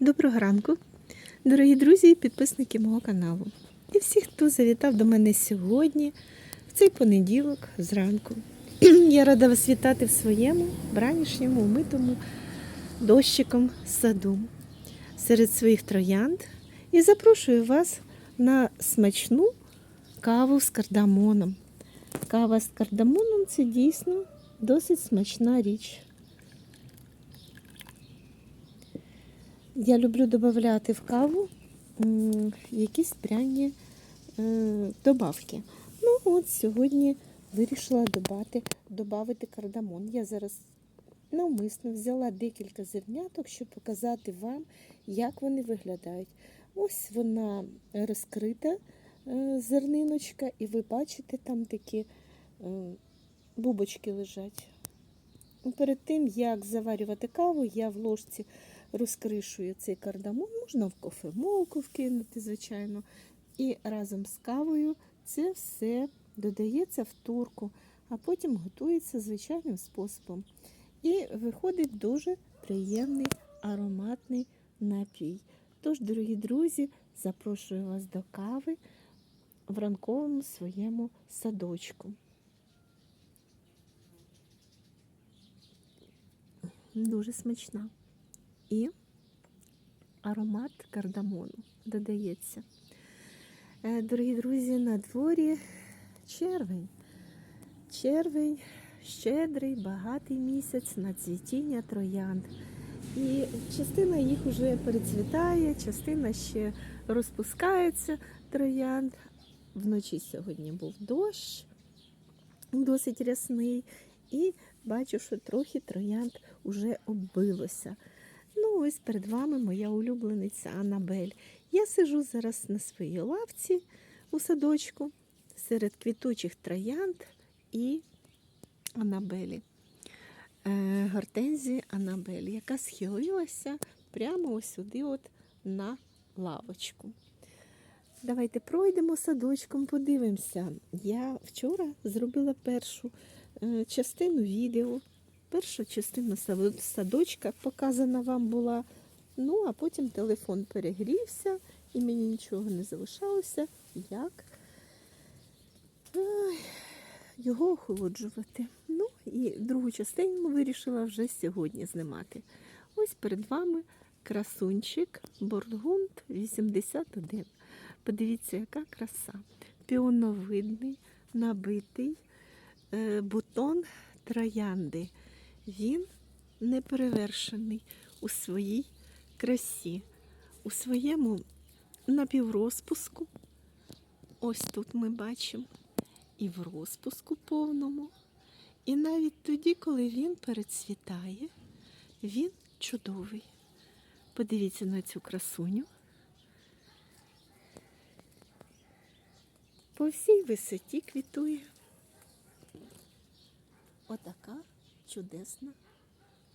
Доброго ранку, дорогі друзі і підписники мого каналу. І всі, хто завітав до мене сьогодні, в цей понеділок, зранку. Я рада вас вітати в своєму бранішньому, умитому дощиком саду серед своїх троянд і запрошую вас на смачну каву з кардамоном. Кава з кардамоном це дійсно досить смачна річ. Я люблю додати в каву якісь пряні е, добавки. Ну, от сьогодні вирішила додати, додати кардамон. Я зараз навмисно взяла декілька зерняток, щоб показати вам, як вони виглядають. Ось вона розкрита е, зерниночка, і ви бачите, там такі е, бубочки лежать. Перед тим, як заварювати каву, я в ложці розкришую цей кардамон, можна в кофемолку вкинути, звичайно. І разом з кавою це все додається в турку, а потім готується звичайним способом. І виходить дуже приємний ароматний напій. Тож, дорогі друзі, запрошую вас до кави в ранковому своєму садочку. Дуже смачна. І аромат кардамону додається. Е, Дорогі друзі, на дворі червень. Червень щедрий, багатий місяць на цвітіння троянд. І частина їх вже перецвітає, частина ще розпускається троянд. Вночі сьогодні був дощ, досить рясний. І бачу, що трохи троянд уже оббилося. Ну, ось перед вами моя улюблениця Анабель. Я сижу зараз на своїй лавці у садочку серед квітучих троянд і Анабелі. Е, Анабель, яка схилилася прямо ось сюди, от на лавочку. Давайте пройдемо садочком, подивимося. Я вчора зробила першу е, частину відео. Перша частина садочка показана вам була. Ну, а потім телефон перегрівся і мені нічого не залишалося, як його охолоджувати. Ну, і другу частину вирішила вже сьогодні знімати. Ось перед вами красунчик Боргунд 81. Подивіться, яка краса. Піоновидний, набитий е, бутон троянди. Він неперевершений у своїй красі, у своєму напіврозпуску. Ось тут ми бачимо і в розпуску повному. І навіть тоді, коли він перецвітає, він чудовий. Подивіться на цю красуню. По всій висоті квітує. Отака чудесна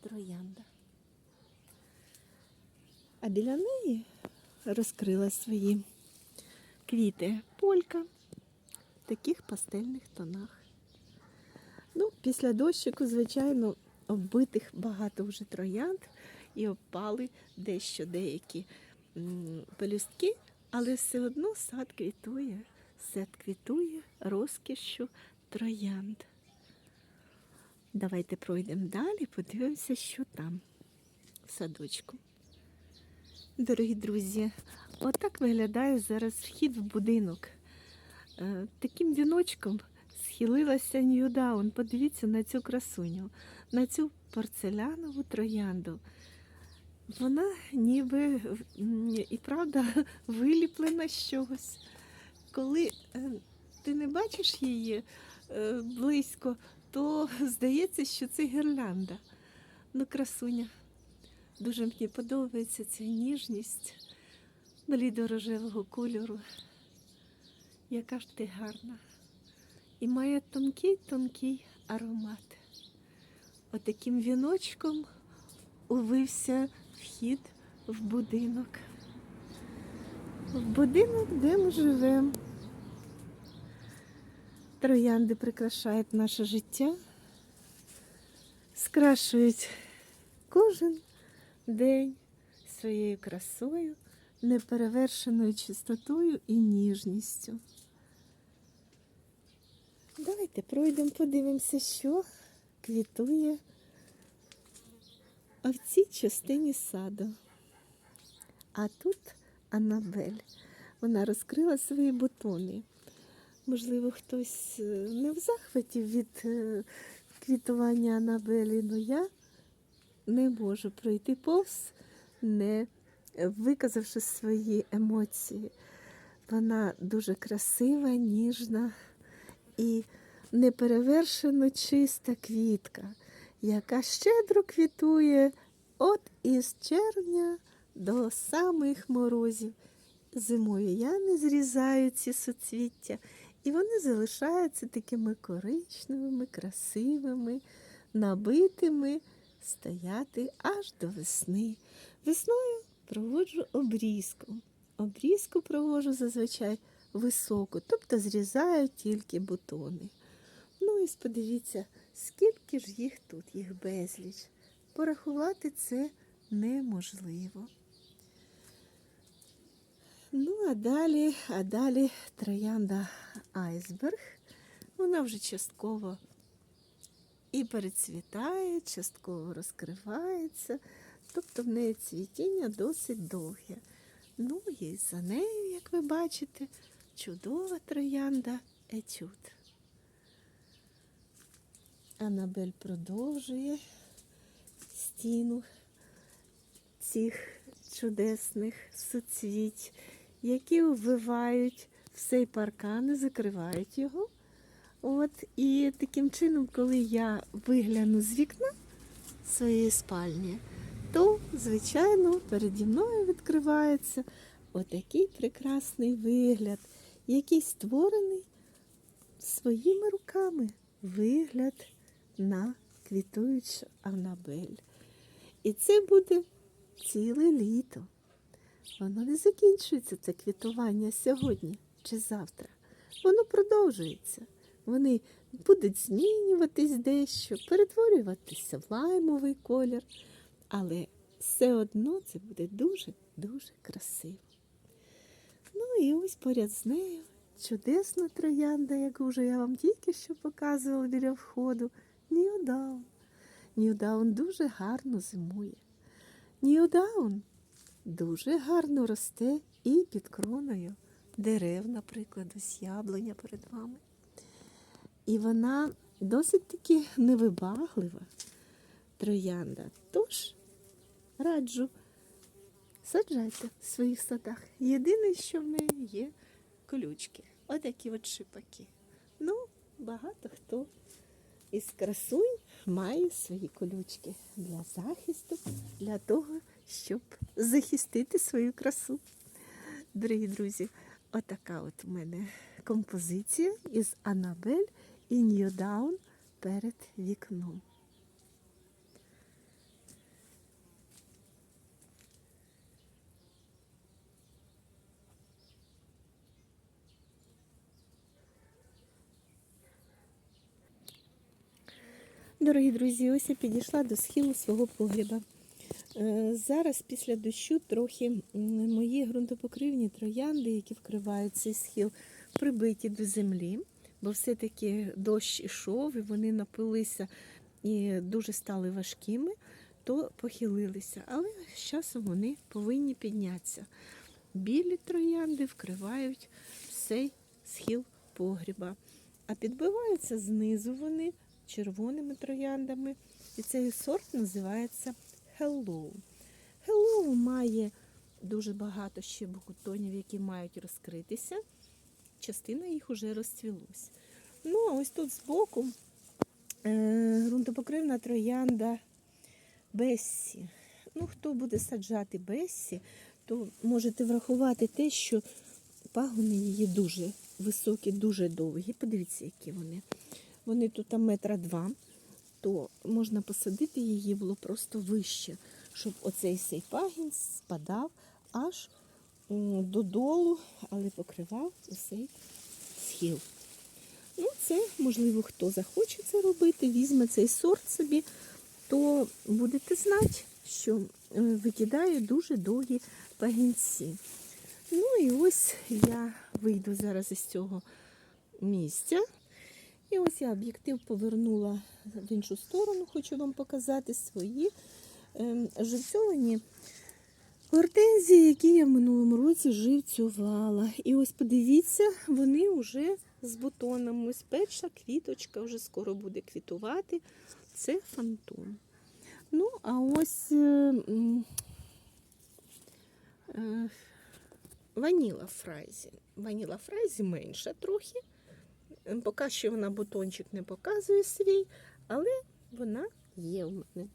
троянда. А біля неї розкрила свої квіти полька в таких пастельних тонах. Ну, після дощику, звичайно, оббитих багато вже троянд і опали дещо деякі пелюстки, але все одно сад квітує, сад квітує розкішшю троянд. Давайте пройдемо далі, подивимося, що там в садочку. Дорогі друзі, отак виглядає зараз вхід в будинок. Е, Таким віночком схилилася Ньюдаун. Подивіться на цю красуню, на цю порцелянову троянду. Вона ніби і правда виліплена з чогось. Коли е, ти не бачиш її е, близько, то здається, що це гірлянда. Ну, красуня. Дуже мені подобається ця ніжність блідо-рожевого кольору. Яка ж ти гарна. І має тонкий-тонкий аромат. Отаким віночком увився вхід в будинок. В будинок, де ми живемо. Троянди прикрашають наше життя, скрашують кожен день своєю красою, неперевершеною чистотою і ніжністю. Давайте пройдемо, подивимося, що квітує в цій частині саду. А тут Анабель. Вона розкрила свої бутони. Можливо, хтось е, не в захваті від е, квітування Анабелі, але я не можу пройти повз, не виказавши свої емоції. Вона дуже красива, ніжна і неперевершено чиста квітка, яка щедро квітує от із червня до самих морозів. Зимою я не зрізаю ці суцвіття, і вони залишаються такими коричневими, красивими, набитими, стояти аж до весни. Весною проводжу обрізку. Обрізку проводжу зазвичай високу, тобто зрізаю тільки бутони. Ну і подивіться, скільки ж їх тут, їх безліч. Порахувати це неможливо. Ну, а далі, а далі троянда айсберг. Вона вже частково і перецвітає, частково розкривається. Тобто в неї цвітіння досить довге. Ну і за нею, як ви бачите, чудова троянда етюд. Анабель продовжує стіну цих чудесних суцвіть, які ввивають в цей паркан закривають його. От, і таким чином, коли я вигляну з вікна своєї спальні, то, звичайно, переді мною відкривається отакий прекрасний вигляд, який створений своїми руками. Вигляд на квітуючу Анабель. І це буде ціле літо. Воно не закінчується, це квітування сьогодні чи завтра. Воно продовжується. Вони будуть змінюватись дещо, перетворюватися в лаймовий колір, але все одно це буде дуже-дуже красиво. Ну і ось поряд з нею чудесна троянда, яку вже я вам тільки що показувала біля входу. Ньюдаун. Ньюдаун дуже гарно зимує. Ньюдаун дуже гарно росте і під кроною дерев, наприклад, ось яблуня перед вами. І вона досить таки невибаглива троянда. Тож раджу, саджайте в своїх садах. Єдине, що в неї є колючки. Отакі от шипаки. Ну, багато хто із красунь має свої колючки для захисту, для того, щоб захистити свою красу. Дорогі друзі, отака от у мене композиція із Анабель і Ньюдаун перед вікном. Дорогі друзі, ось я підійшла до схилу свого погріба. Е, Зараз після дощу трохи мої ґрунтопокривні троянди, які вкривають цей схил, прибиті до землі, бо все-таки дощ ішов, і вони напилися і дуже стали важкими, то похилилися. Але з часом вони повинні піднятися. Білі троянди вкривають цей схил погріба, а підбиваються знизу вони червоними трояндами. І цей сорт називається Hello. Hello має дуже багато ще бутонів, які мають розкритися. Частина їх уже розцвілась. Ну, а ось тут збоку е, ґрунтопокривна троянда Бессі. Ну, хто буде саджати Бессі, то можете врахувати те, що пагони її дуже високі, дуже довгі. Подивіться, які вони. Вони тут там метра два, то можна посадити її було просто вище, щоб оцей сей пагін спадав аж додолу, але покривав усей схил. Ну, це, можливо, хто захоче це робити, візьме цей сорт собі, то будете знати, що викидає дуже довгі пагінці. Ну і ось я вийду зараз із цього місця. І ось я об'єктив повернула в іншу сторону, хочу вам показати свої ем, живцьовані гортензії, які я в минулому році живцювала. І ось подивіться, вони вже з бутоном. Ось перша квіточка вже скоро буде квітувати. Це фантом. Ну, а ось е, е, ваніла фрайзі. Ваніла фрайзі менша трохи. Е, Поки що вона бутончик не показує свій, але вона є у мене.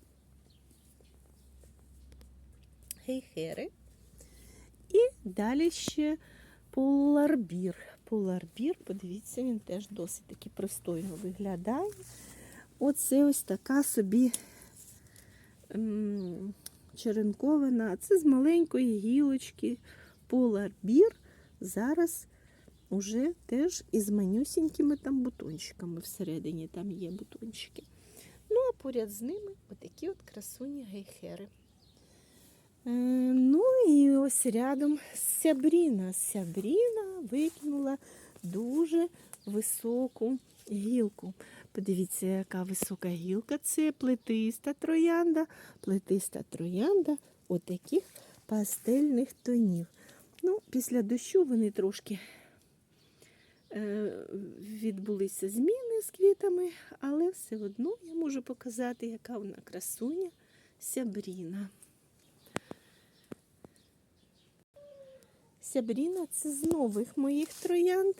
Гейхери. І далі ще поларбір. Поларбір, подивіться, він теж досить таки пристойно виглядає. Оце ось така собі ем, черенковина. Це з маленької гілочки поларбір. Зараз уже теж із манюсінькими там бутончиками всередині там є бутончики. Ну, а поряд з ними отакі от красуні гейхери. Е, ну і ось рядом сябріна. Сябріна викинула дуже високу гілку. Подивіться, яка висока гілка. Це плетиста троянда. Плетиста троянда отаких пастельних тонів. Ну, після дощу вони трошки відбулися зміни з квітами, але все одно я можу показати, яка вона красуня сябріна. Сябріна це з нових моїх троянд.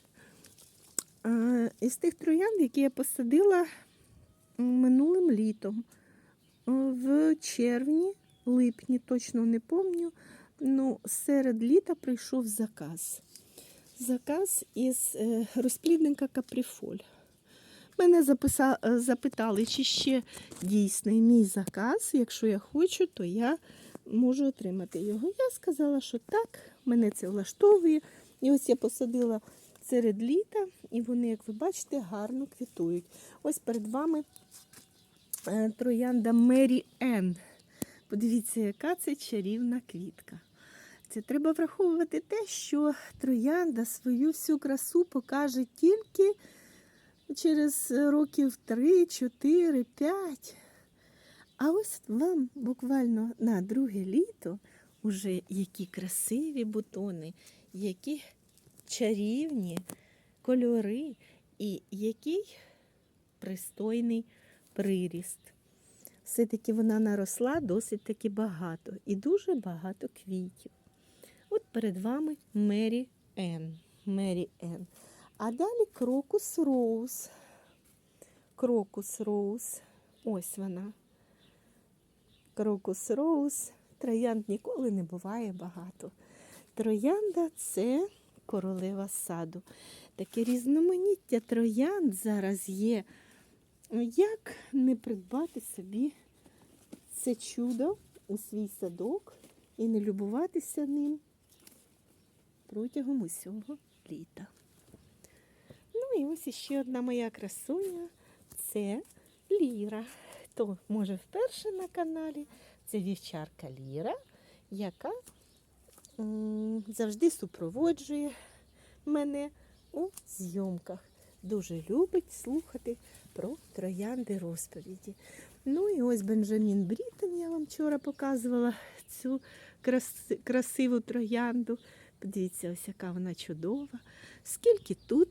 Із тих троянд, які я посадила минулим літом. Е, В червні, липні, точно не пам'ятаю, ну, серед літа прийшов заказ. Заказ із е, розплідника каприфоль. Мене е, запитали, чи ще дійсний мій заказ. Якщо я хочу, то я можу отримати його. Я сказала, що так, мене це влаштовує. І ось я посадила серед літа, і вони, як ви бачите, гарно квітують. Ось перед вами е, троянда Мері Енн. Подивіться, яка це чарівна квітка. Це треба враховувати те, що троянда свою всю красу покаже тільки через років 3, 4, 5. А ось вам буквально на друге літо уже які красиві бутони, які чарівні кольори і який пристойний приріст. Все-таки вона наросла досить таки багато і дуже багато квітів. От перед вами Мері Енн. Мері Енн. А далі крокус Роуз. Крокус Роуз. Ось вона. Крокус Роуз. Троянд ніколи не буває багато. Троянда це королева саду. Таке різноманіття троянд зараз є. Як не придбати собі це чудо у свій садок і не любуватися ним протягом усього літа? Ну і ось іще одна моя красуня це Ліра. Хто може вперше на каналі, це вівчарка Ліра, яка завжди супроводжує мене у зйомках. Дуже любить слухати про троянди розповіді. Ну і ось Бенджамін Бріттон, я вам вчора показувала цю краси- красиву троянду. Подивіться, ось яка вона чудова. Скільки тут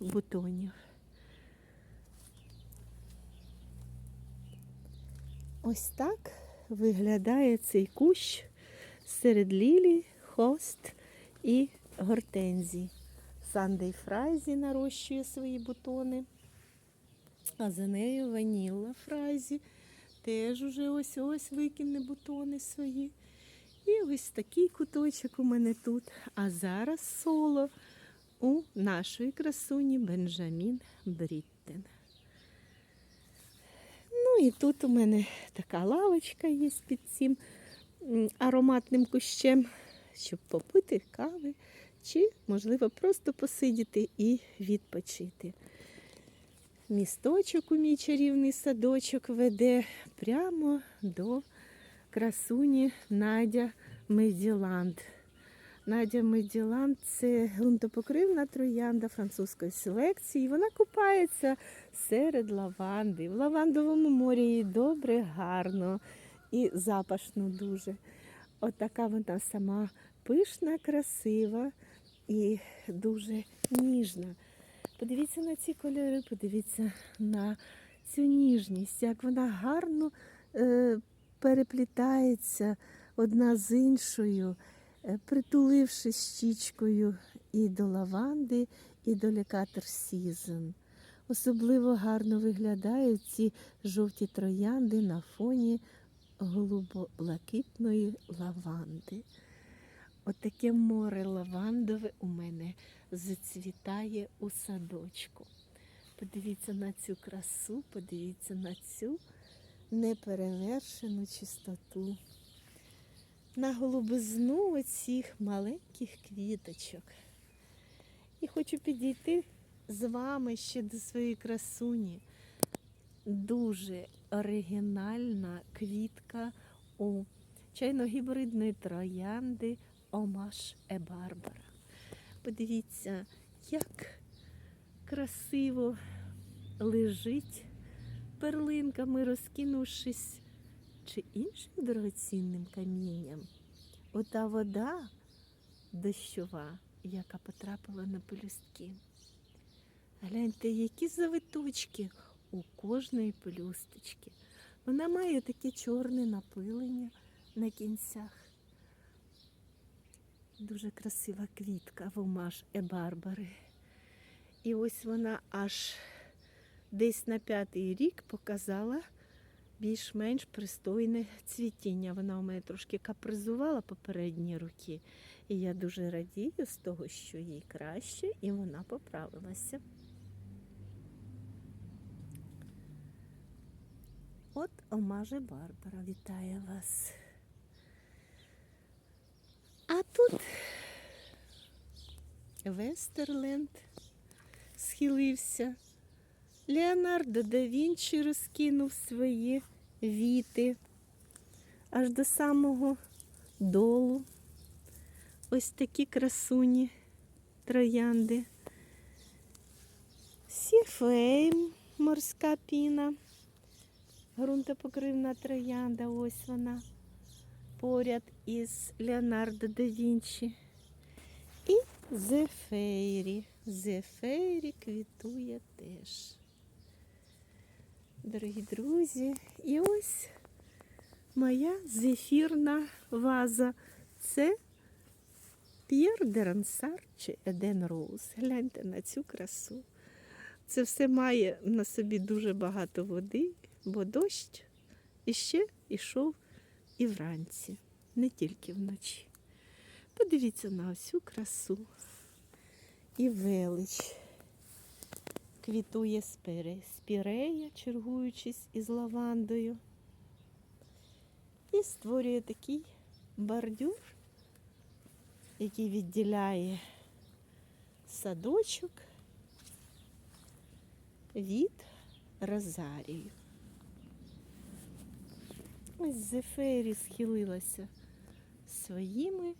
бутонів. Ось так виглядає цей кущ серед лілій, хост і гортензій. Сандей Фрайзі нарощує свої бутони. А за нею ванілла Фрайзі теж уже ось-ось викине бутони свої. І ось такий куточок у мене тут. А зараз соло у нашої красуні Бенджамін Бріттен. Ну і тут у мене така лавочка є під цим ароматним кущем, щоб попити кави, чи, можливо, просто посидіти і відпочити. Місточок у мій чарівний садочок веде прямо до красуні Надя Меділанд. Надя Меділанд це ґрунтопокривна троянда французької селекції. Вона купається серед лаванди. В лавандовому морі їй добре, гарно і запашно дуже. Отака вона сама пишна, красива і дуже ніжна. Подивіться на ці кольори, подивіться на цю ніжність, як вона гарно е, переплітається одна з іншою, е, притулившись щічкою і до лаванди, і до лікатор Сізон. Особливо гарно виглядають ці жовті троянди на фоні голубо-блакитної лаванди. Отаке море лавандове у мене зацвітає у садочку. Подивіться на цю красу, подивіться на цю неперевершену чистоту, на голубизну оцих маленьких квіточок. І хочу підійти з вами ще до своєї красуні. Дуже оригінальна квітка у чайно-гібридної троянди Омаш Е Барбара. Подивіться, як красиво лежить перлинками, розкинувшись чи іншим дорогоцінним камінням. Ота вода дощова, яка потрапила на пелюстки. Гляньте, які завиточки у кожної пелюсточки. Вона має таке чорне напилення на кінцях. Дуже красива квітка вомаш Ебарбари. І ось вона аж десь на п'ятий рік показала більш-менш пристойне цвітіння. Вона у мене трошки капризувала попередні роки. І я дуже радію з того, що їй краще, і вона поправилася. От Омаже Барбара вітає вас. А тут Вестерленд схилився. Леонардо да Вінчі розкинув свої віти аж до самого долу. Ось такі красуні троянди. Сіфейм, морська піна, ґрунтопокривна троянда, ось вона поряд із Леонардо да Вінчі. І Зефейрі. Зефейрі квітує теж. Дорогі друзі, і ось моя зефірна ваза. Це П'єр де Рансар чи Еден Роуз. Гляньте на цю красу. Це все має на собі дуже багато води, бо дощ іще йшов і вранці, не тільки вночі. Подивіться на всю красу і велич. Квітує спире, спірея, чергуючись із лавандою. І створює такий бордюр, який відділяє садочок від розарію. Ось Зефері схилилася своїми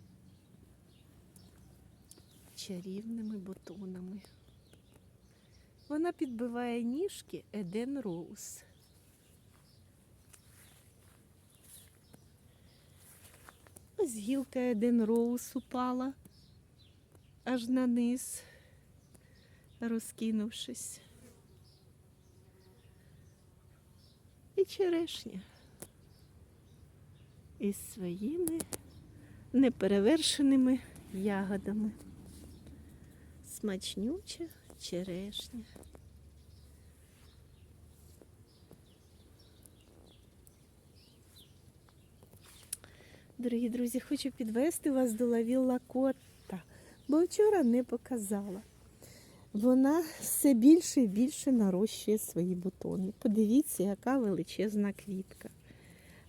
чарівними бутонами. Вона підбиває ніжки Еден Роуз. Ось гілка Еден Роуз упала аж на низ, розкинувшись. І черешня із своїми неперевершеними ягодами. Смачнюча черешня. Дорогі друзі, хочу підвести вас до лавілла Котта, бо вчора не показала. Вона все більше і більше нарощує свої бутони. Подивіться, яка величезна квітка.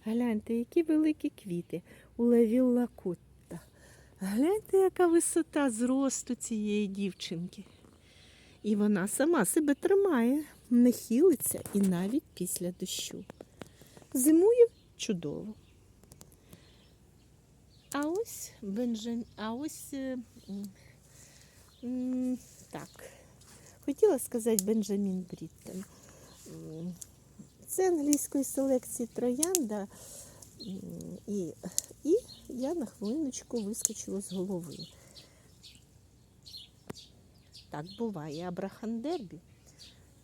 Гляньте, які великі квіти у лавілла Котта. Гляньте, яка висота зросту цієї дівчинки. І вона сама себе тримає, не хилиться і навіть після дощу. Зимує чудово. А ось Бенджамін, а ось е, так. Хотіла сказати Бенджамін Бріттен. Це англійської селекції троянда. І, і я на хвилиночку вискочила з голови. Так буває. Абрахандербі.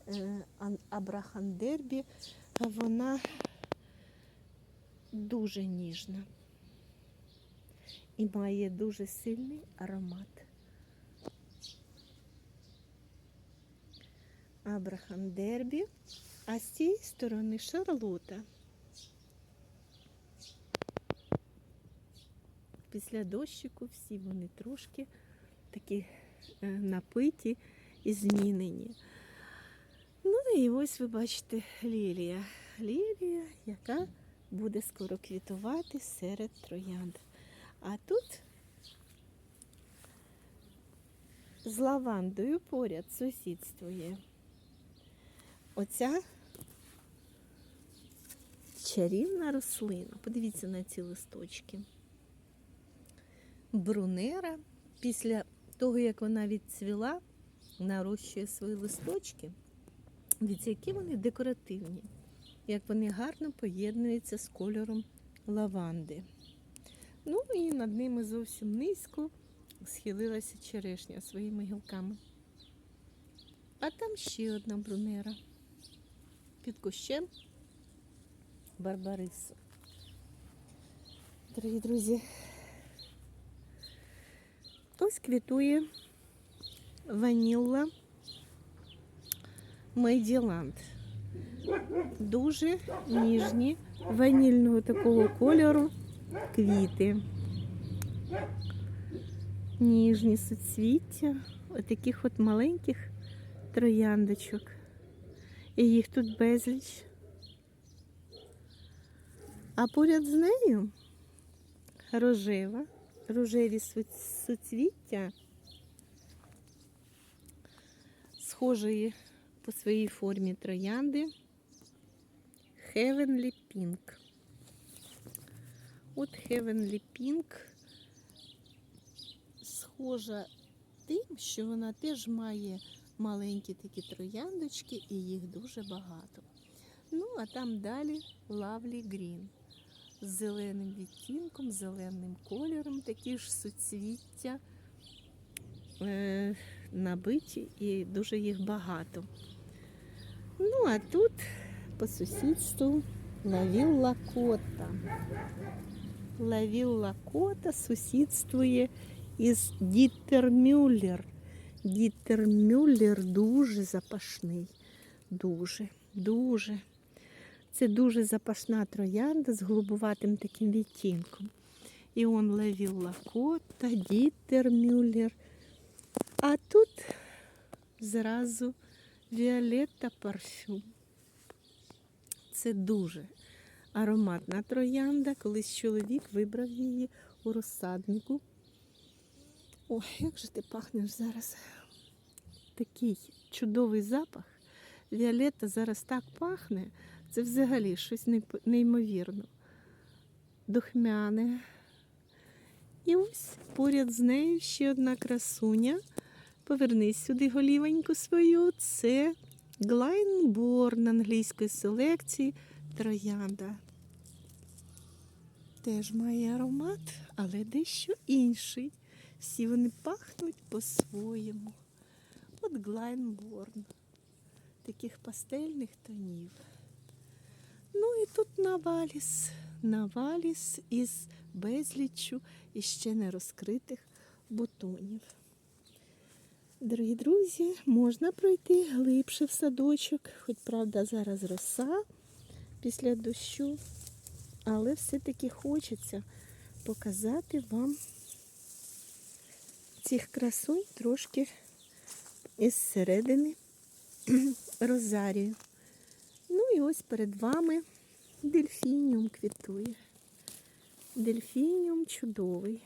Е, Абрахандербі, вона дуже ніжна і має дуже сильний аромат. Абрахандербі, а з цієї сторони Шарлота. Після дощику всі вони трошки такі е, напиті і змінені. Ну і ось ви бачите лілія. Лілія, яка буде скоро квітувати серед троянд. А тут з лавандою поряд сусідствує оця чарівна рослина. Подивіться на ці листочки. Брунера після того, як вона відцвіла, нарощує свої листочки. Дивіться, які вони декоративні, як вони гарно поєднуються з кольором лаванди. Ну і над ними зовсім низько схилилася черешня своїми гілками. А там ще одна брунера під кущем Барбарису. Дорогі друзі, ось квітує ванілла Мейділанд. Дуже ніжні ванільного такого кольору квіти. Ніжні суцвіття, отаких от маленьких трояндочок. І їх тут безліч. А поряд з нею рожева, рожеві суц- суцвіття, схожої по своїй формі троянди Heavenly Pink. От Heavenly Pink схожа тим, що вона теж має маленькі такі трояндочки і їх дуже багато. Ну, а там далі Lovely Green з зеленим відтінком, зеленим кольором, такі ж суцвіття е, набиті і дуже їх багато. Ну, а тут по сусідству Лавілла Кота. Лавілла Кота сусідствує із Дітермюллер. Дітермюллер дуже запашний. Дуже, дуже. Це дуже запашна троянда з голубуватим таким відтінком. І он Лавілла Кота, Дітермюллер. А тут зразу Віолетта парфюм. Це дуже ароматна троянда. Колись чоловік вибрав її у розсаднику. Ой, як же ти пахнеш зараз. Такий чудовий запах. Віолетта зараз так пахне. Це взагалі щось неймовірно. Духмяне. І ось поряд з нею ще одна красуня. Повернись сюди голівеньку свою. Це Глайнборн англійської селекції троянда. Теж має аромат, але дещо інший. Всі вони пахнуть по-своєму. От Глайнборн. Таких пастельних тонів. Ну і тут Наваліс. Наваліс із безліччю іще не розкритих бутонів. Дорогі друзі, можна пройти глибше в садочок, хоч правда зараз роса після дощу, але все-таки хочеться показати вам цих красунь трошки із середини розарію. Ну і ось перед вами дельфініум квітує. Дельфініум чудовий.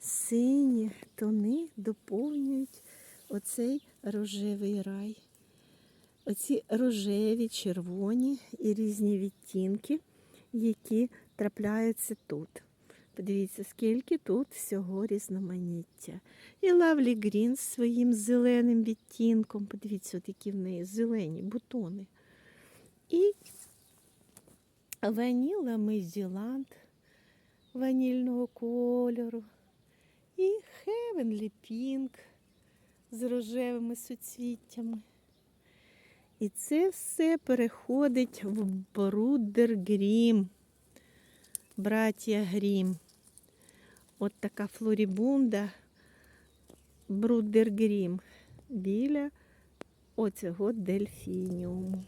Сині тони доповнюють оцей рожевий рай. Оці рожеві, червоні і різні відтінки, які трапляються тут. Подивіться, скільки тут всього різноманіття. І Лавлі Грін з своїм зеленим відтінком. Подивіться, от які в неї зелені бутони. І ваніла Мейзіланд ванільного кольору. І Heavenly Pink з рожевими суцвіттями. І це все переходить в Брудер Грім. Браття Грім. От така флорібунда Брудер Грім біля оцього дельфініуму.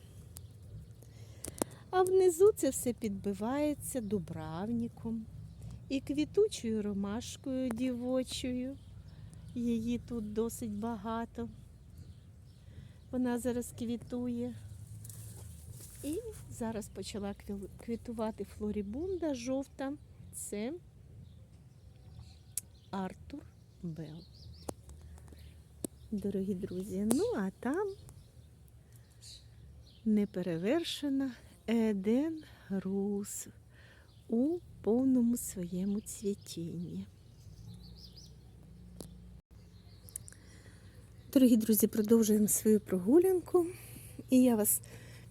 А внизу це все підбивається дубравником і квітучою ромашкою дівочою. Її тут досить багато. Вона зараз квітує. І зараз почала квітувати флорібунда жовта. Це Артур Белл. Дорогі друзі, ну а там неперевершена Еден Рус у повному своєму цвітінні. Дорогі друзі, продовжуємо свою прогулянку. І я вас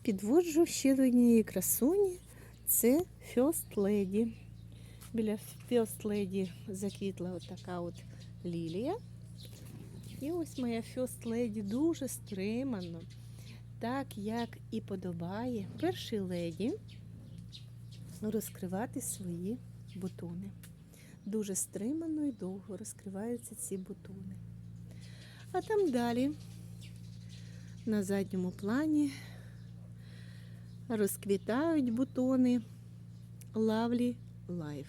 підводжу ще до однієї красуні. Це First Lady. Біля First Lady заквітла от така от лілія. І ось моя First Lady дуже стримано, так як і подобає першій леді розкривати свої бутони. Дуже стримано і довго розкриваються ці бутони. А там далі, на задньому плані, розквітають бутони Lovely Life.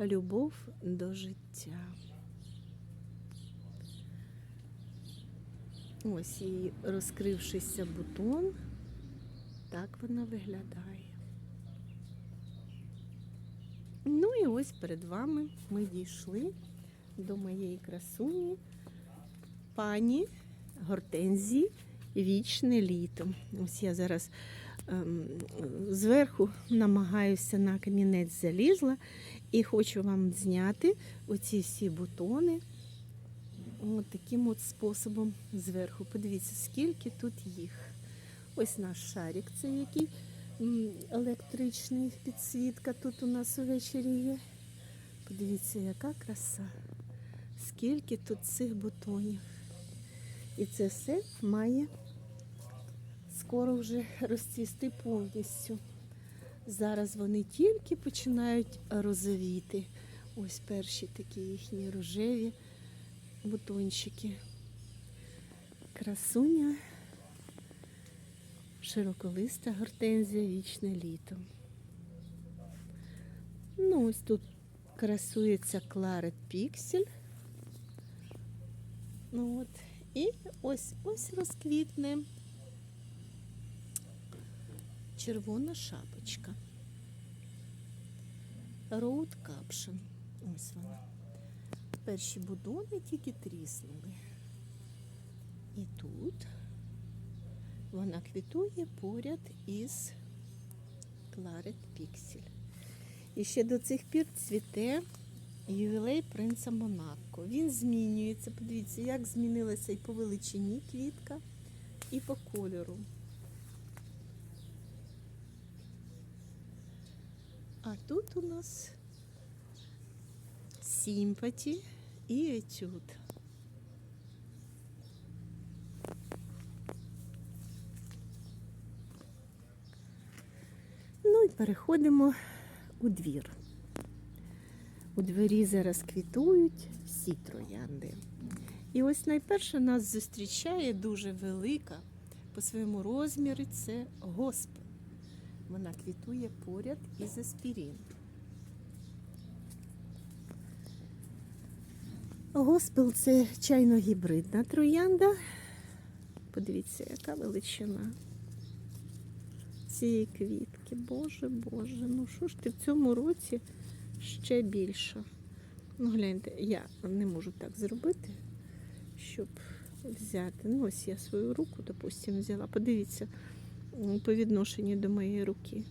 Любов до життя. Ось і розкрившися бутон, так вона виглядає. Ну і ось перед вами ми дійшли до моєї красуні пані Гортензії вічне літо. Ось я зараз ем, зверху намагаюся на камінець залізла і хочу вам зняти оці всі бутони. От таким от способом зверху. Подивіться, скільки тут їх. Ось наш шарик, це який електричний підсвітка тут у нас увечері є. Подивіться, яка краса. Скільки тут цих бутонів. І це все має скоро вже розцвісти повністю. Зараз вони тільки починають розовіти. Ось перші такі їхні рожеві бутончики. Красуня, широколиста гортензія вічне літо. Ну, ось тут красується Кларет Піксель. Ну от. І ось ось розквітне червона шапочка. Road Caption. Ось вона. Перші будони тільки тріснули. І тут вона квітує поряд із Кларет Піксель. І ще до цих пір цвіте ювілей принца Монако. Він змінюється. Подивіться, як змінилася і по величині квітка, і по кольору. А тут у нас сімпаті і етюд. Ну і переходимо у двір. У дворі зараз квітують всі троянди. І ось найперше нас зустрічає дуже велика по своєму розмірі це госпел. Вона квітує поряд із аспірін. Госпел це чайно-гібридна троянда. Подивіться, яка величина цієї квітки. Боже, Боже, ну що ж ти в цьому році ще більше? Ну, гляньте, я не можу так зробити, щоб взяти. Ну, ось я свою руку, допустимо, взяла. Подивіться по відношенню до моєї руки.